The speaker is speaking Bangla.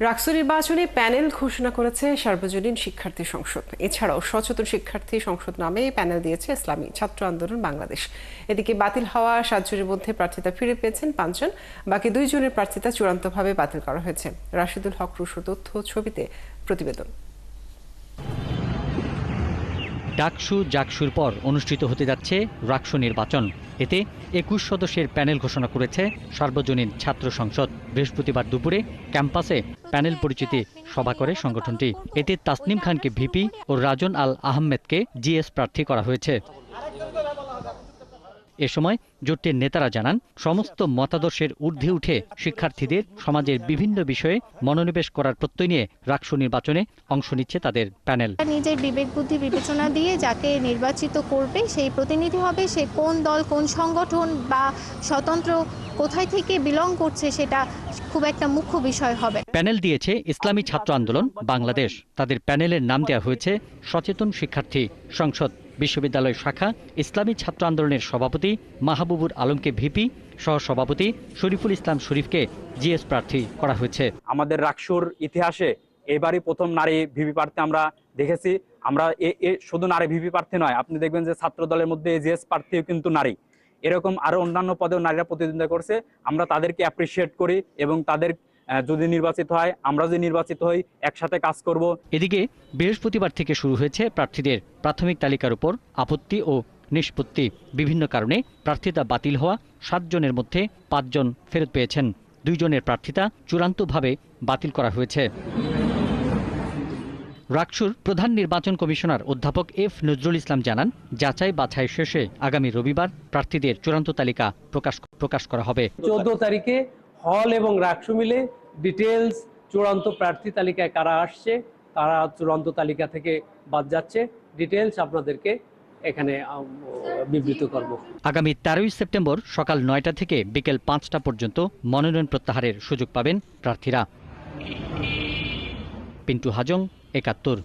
রাক্সু নির্বাচনে প্যানেল ঘোষণা করেছে সার্বজনীন শিক্ষার্থী সংসদ। এছাড়াও সচেতন শিক্ষার্থী সংসদ নামে প্যানেল দিয়েছে ইসলামী ছাত্র আন্দোলন বাংলাদেশ। এদিকে বাতিল হওয়া সাতজনের মধ্যে প্রার্থীতা ফিরে পেয়েছেন পাঁচজন, বাকি দুইজনের প্রার্থীতা চূড়ান্তভাবে বাতিল করা হয়েছে। রাশিদুল হক রুশোর তথ্য ছবিতে প্রতিবেদন। ডাকসু জাকসুর পর অনুষ্ঠিত হতে যাচ্ছে রাকসু নির্বাচন। এতে একুশ সদস্যের প্যানেল ঘোষণা করেছে সার্বজনীন ছাত্র সংসদ। বৃহস্পতিবার দুপুরে ক্যাম্পাসে প্যানেল পরিচিতি সভা করে সংগঠনটি। এতে তাসনিম খানকে ভিপি ও রাজন আল আহমেদকে জিএস প্রার্থী করা হয়েছে। এ সময় জোটের নেতারা জানান সমস্ত মতাদর্শের ঊর্ধ্বে উঠে শিক্ষার্থীদের সমাজের বিভিন্ন বিষয়ে মনোনিবেশ করার প্রত্যয় নিয়ে রাকসু নির্বাচনে অংশ নিচ্ছে তাদের প্যানেল। নিজের বিবেক বুদ্ধি বিবেচনা দিয়ে যাকে নির্বাচিত করবে সেই প্রতিনিধি হবে সে কোন দল কোন সংগঠন বা স্বতন্ত্র কোথায় থেকে বিলং করছে সেটা খুব একটা মুখ্য বিষয় হবে। প্যানেল দিয়েছে ইসলামী ছাত্র আন্দোলন বাংলাদেশ। তাদের প্যানেলের নাম দেওয়া হয়েছে সচেতন শিক্ষার্থী সংসদ। বিশ্ববিদ্যালয় শাখা, ইসলামী ছাত্র আন্দোলনের সভাপতি মাহবুবুর আলমকে ভিপি সহ সভাপতি শরীফুল ইসলাম শরীফকে জিএস প্রার্থী করা হয়েছে। আমাদের রাকসুর ইতিহাসে এবারই প্রথম নারী ভিপি প্রার্থী আমরা দেখেছি। আমরা এ শুধু নারী ভিপি প্রার্থী নয়, আপনি দেখবেন যে ছাত্র দলের মধ্যে জিএস প্রার্থীও কিন্তু নারী। এরকম আরও অন্যান্য পদেও নারীরা প্রতিদ্বন্দ্বিতা করছে। আমরা তাদেরকে অ্যাপ্রিসিয়েট করি এবং তাদের যদি নির্বাচিত হয় আমরা যদি নির্বাচিত হই একসাথে কাজ করব। এদিকে বৃহস্পতিবার থেকে শুরু হয়েছে প্রার্থীদের প্রাথমিক তালিকার উপর আপত্তি ও নিষ্পত্তি। বিভিন্ন কারণে প্রার্থিতা বাতিল হওয়া সাতজনের মধ্যে পাঁচজন ফেরত পেয়েছেন। দুইজনের প্রার্থিতা চূড়ান্তভাবে বাতিল করা হয়েছে। রাকসুর প্রধান নির্বাচন কমিশনার অধ্যাপক এফ নজরুল ইসলাম জানান যাচাই বাছাই শেষে আগামী রবিবার প্রার্থীদের চূড়ান্ত তালিকা প্রকাশ প্রকাশ করা হবে। চোদ্দ তারিখে হল এবং রাকসু মিলে ডিটেলস চূড়ান্ত প্রার্থী তালিকায় কারা আসছে, কারা চূড়ান্ত তালিকা থেকে বাদ যাচ্ছে ডিটেলস আপনাদেরকে এখানে বিবৃত করব। আগামী তেরোই সেপ্টেম্বর সকাল নয়টা থেকে বিকেল পাঁচটা পর্যন্ত মনোনয়ন প্রত্যাহারের সুযোগ পাবেন প্রার্থীরা। পিন্টু হাজং, একাত্তর।